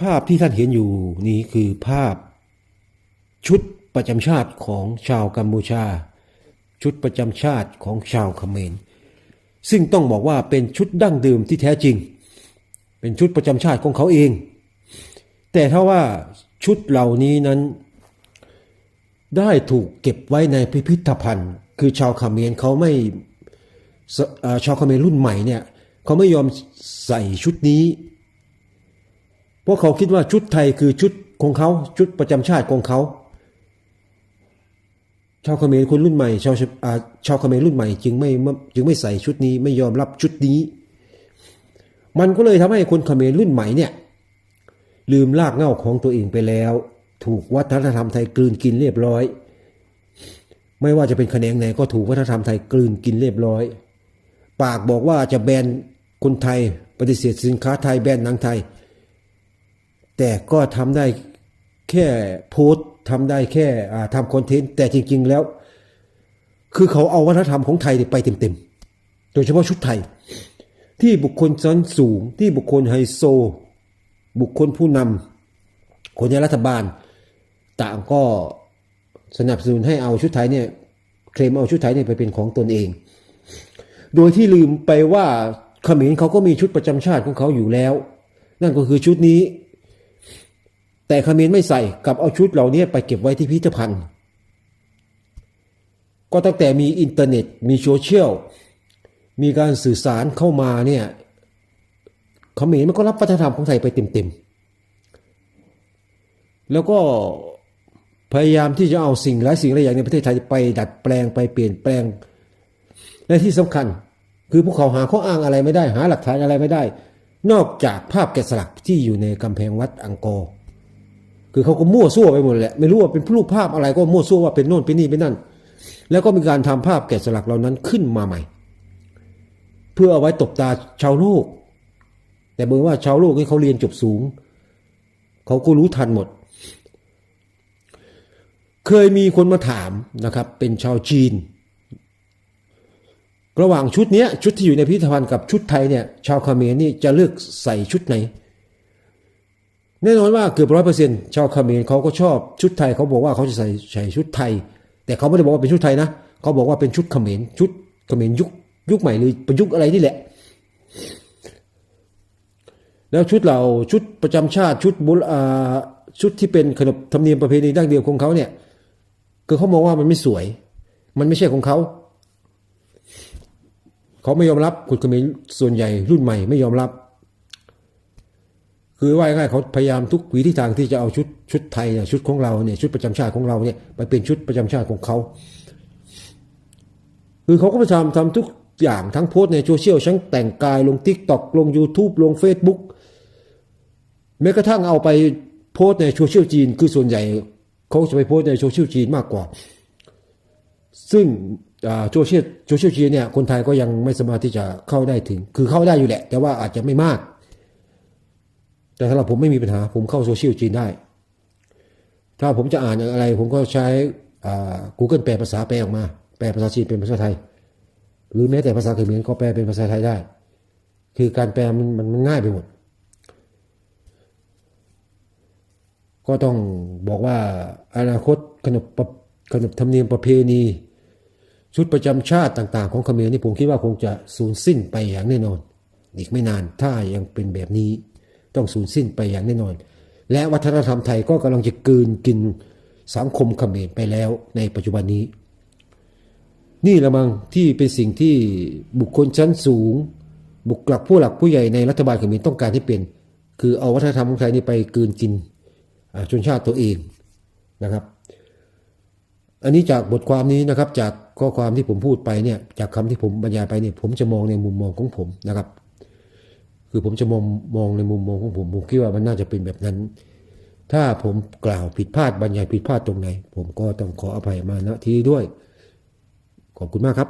ภาพที่ท่านเห็นอยู่นี้คือภาพ ชุดประจำชาติของชาวกัมพูชา ชุดประจำชาติของชาวเขมร ซึ่งต้องบอกว่าเป็นชุดดั้งเดิมที่แท้จริง เป็นชุดประจำชาติของเขาเอง แต่ถ้าว่าชุดเหล่านี้นั้น ได้ถูกเก็บไว้ในพิพิธภัณฑ์ คือชาวเขมรเขาไม่ชาวเขมรรุ่นใหม่เนี่ยเขาไม่ยอมใส่ชุดนี้ เพราะเขาคิดว่าชุดไทยคือชุดของเขาชุดประจำชาติของเขา ชาวเขมรคนรุ่นใหม่ชาวชาวเขมรรุ่นใหม่จึงไม่จึงไม่ใส่ชุดนี้ไม่ยอมรับชุดนี้ มันก็เลยทำให้คนเขมรรุ่นใหม่เนี่ยลืมรากเหง้าของตัวเองไปแล้ว ถูกวัฒนธรรมไทยกลืนกินเรียบร้อย ไม่ว่าจะเป็นแขนงไหนก็ถูกวัฒนธรรมไทยกลืนกินเรียบร้อย ปากบอกว่าจะแบนคนไทยปฏิเสธสินค้าไทยแบนหนังไทย แต่ก็ทำได้แค่โพสต์ทำได้แค่อ่าทำคอนเทนต์แต่จริง ๆ แล้ว คือเขาเอาวัฒนธรรมของไทยไปเต็มๆ โดยเฉพาะชุดไทย ที่บุคคลชั้นสูง ที่บุคคลไฮโซ บุคคลผู้นำคนในรัฐบาล ต่างก็สนับสนุนให้เอาชุดไทยเนี่ยเคลมเอาชุดไทยเนี่ยไปเป็นของตนเอง โดยที่ลืมไปว่าเขมรเขาก็มีชุดประจำชาติของเขาอยู่แล้ว นั่นก็คือชุดนี้ แต่ขมรไม่ใส่กับเอาชุดเหล่านี้ไปเก็บไว้ที่พิพิธภัณฑ์ ก็ตั้งแต่มีอินเทอร์เน็ตมีโซเชียลมีการสื่อสารเข้ามาเนี่ยขมรมันก็รับวัฒนธรรมของไทยไปเต็มๆ แล้วก็พยายามที่จะเอาสิ่งหลายสิ่งหลายอย่างในประเทศไทยไปดัดแปลงไปเปลี่ยนแปลง และที่สำคัญคือพวกเขาหาข้ออ้างอะไรไม่ได้ หาหลักฐานอะไรไม่ได้ นอกจากภาพแกะสลักที่อยู่ในกำแพงวัดอังกอร์ คือเขาก็มั่วซั่วไปหมดแหละไม่รู้ว่าเป็นรูปภาพอะไรก็มั่วซั่วว่าเป็นโน่นเป็นนี่เป็นนั่น แล้วก็มีการทำภาพแกะสลักเหล่านั้นขึ้นมาใหม่ เพื่อเอาไว้ตบตาชาวโลก แต่เมื่อว่าชาวโลกนี่เขาเรียนจบสูง เขาก็รู้ทันหมด เคยมีคนมาถามนะครับ เป็นชาวจีน ระหว่างชุดนี้ชุดที่อยู่ในพิพิธภัณฑ์กับชุดไทยเนี่ย ชาวคาเมรนี่จะเลือกใส่ชุดไหน แน่นอนว่าเกือบร้อยเปอร์เซ็นต์ชาวเขมรเขาก็ชอบชุดไทยเขาบอกว่าเขาจะใส่ใส่ชุดไทย แต่เขาไม่ได้บอกว่าเป็นชุดไทยนะเขาบอกว่าเป็นชุดเขมรชุดเขมรยุคยุคใหม่หรือประยุกต์อะไรนี่แหละ แล้วชุดเราชุดประจำชาติชุดบุรอ่าชุดที่เป็นขนบธรรมเนียมประเพณีดั้งเดิมของเขาเนี่ยคือเขามองว่ามันไม่สวย มันไม่ใช่ของเขาเขาไม่ยอมรับคนเขมรส่วนใหญ่รุ่นใหม่ไม่ยอมรับ คือว่าง่ายเขาพยายามทุกวิธีทางที่จะเอาชุดชุดไทยเนี่ยชุดของเราเนี่ยชุดประจำชาติของเราเนี่ยไปเป็นชุดประจำชาติของเขา คือเขาก็พยายามทำทุกอย่างทั้งโพสในโซเชียลทั้งแต่งกายลงทิกตอกลง YouTube ลง Facebook แม้กระทั่งเอาไปโพสในโซเชียลจีน คือส่วนใหญ่เขาจะไปโพสในโซเชียลจีนมากกว่า ซึ่งโซเชียลโซเชียลจีนเนี่ยคนไทยก็ยังไม่สามารถที่จะเข้าได้ถึง คือเข้าได้อยู่แหละ แต่ว่าอาจจะไม่มาก แต่สำหรับผมไม่มีปัญหาผมเข้าโซเชียลจีนได้ ถ้าผมจะอ่านอะไร ผมก็ใช้ Google แปลภาษาแปลออกมา แปลภาษาจีนเป็นภาษาไทย หรือแม้แต่ภาษาเขมรก็แปลเป็นภาษาไทยได้ คือการแปลมันมันง่ายไปหมด ก็ต้องบอกว่าอนาคตขนบขนบธรรมเนียมประเพณี ชุดประจำชาติต่าง ๆ ของเขมรนี่ผมคิดว่าคงจะสูญสิ้นไปอย่างแน่นอน อีกไม่นานถ้ายังเป็นแบบนี้ ต้องสูญสิ้นไปอย่างแน่นอน และวัฒนธรรมไทยก็กำลังจะกืนกินสังคมเขมรไปแล้วในปัจจุบันนี้ นี่ละมังที่เป็นสิ่งที่บุคคลชั้นสูง บุคลักผู้หลักผู้ใหญ่ในรัฐบาลเขมรต้องการให้เป็น คือเอาวัฒนธรรมของไทยนี่ไปกืนกินชนชาติตัวเองนะครับ อันนี้จากบทความนี้นะครับจากข้อความที่ผมพูดไปเนี่ยจากคำที่ผมบรรยายไปเนี่ยผมจะมองในมุมมองของผมนะครับ คือผมจะมองมองในมุมมองของผมผมคิดว่ามันน่าจะเป็นแบบนั้น ถ้าผมกล่าวผิดพลาดบรรยายผิดพลาดตรงไหน ผมก็ต้องขออภัยมาณที่นี้ด้วย ขอบคุณมากครับ